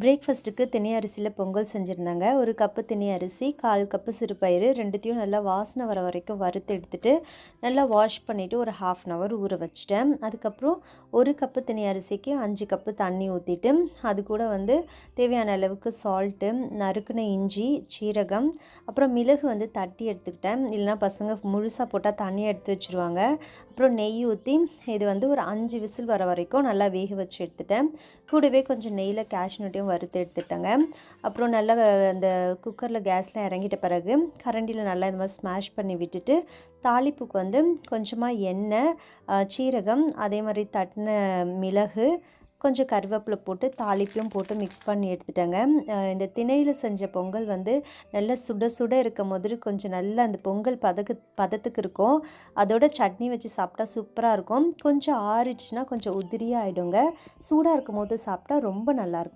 பிரேக்ஃபாஸ்ட்டுக்கு திணை அரிசியில் பொங்கல் செஞ்சுருந்தாங்க. ஒரு கப்பு திணை அரிசி கால் கப்பு சிறுபயிறு ரெண்டுத்தையும் நல்லா வாசனை வர வரைக்கும் வறுத்து எடுத்துகிட்டு நல்லா வாஷ் பண்ணிவிட்டு ஒரு ஹாஃப் அன் ஹவர் ஊற வச்சிட்டேன். அதுக்கப்புறம் ஒரு கப்பு திணை அரிசிக்கு அஞ்சு கப்பு தண்ணி ஊற்றிட்டு அது கூட வந்து தேவையான அளவுக்கு சால்ட்டு நறுக்குன இஞ்சி சீரகம் அப்புறம் மிளகு வந்து தட்டி எடுத்துக்கிட்டேன். இல்லைனா பசங்க முழுசாக போட்டால் தண்ணியை எடுத்து வச்சுருவாங்க. அப்புறம் நெய் ஊற்றி இது வந்து ஒரு அஞ்சு விசில் வர வரைக்கும் நல்லா வேக வச்சு எடுத்துட்டேன். கூடவே கொஞ்சம் நெய்யில் கேஷ்நட்டையும் வறுத்து எடுத்துட்டேங்க. அப்புறம் நல்லா அந்த குக்கரில் கேஸில் இறங்கிட்ட பிறகு கரண்டியில் நல்லா இந்த மாதிரி ஸ்மாஷ் பண்ணி விட்டுட்டு தாளிப்புக்கு வந்து கொஞ்சமாக எண்ணெய் சீரகம் அதே மாதிரி தட்டின மிளகு கொஞ்சம் கருவேப்பிலை போட்டு தாளிப்பையும் போட்டு மிக்ஸ் பண்ணி எடுத்துட்டேங்க. இந்த திணையில் செஞ்ச பொங்கல் வந்து நல்லா சுட சுட இருக்கும் போது கொஞ்சம் நல்லா அந்த பொங்கல் பதக்கு பதத்துக்கு இருக்கும். அதோட சட்னி வச்சு சாப்பிட்டா சூப்பராக இருக்கும். கொஞ்சம் ஆறிடுச்சுன்னா கொஞ்சம் உதிரியாக ஆகிடுங்க சூடாக இருக்கும் போது சாப்பிட்டா ரொம்ப நல்லாயிருக்கும்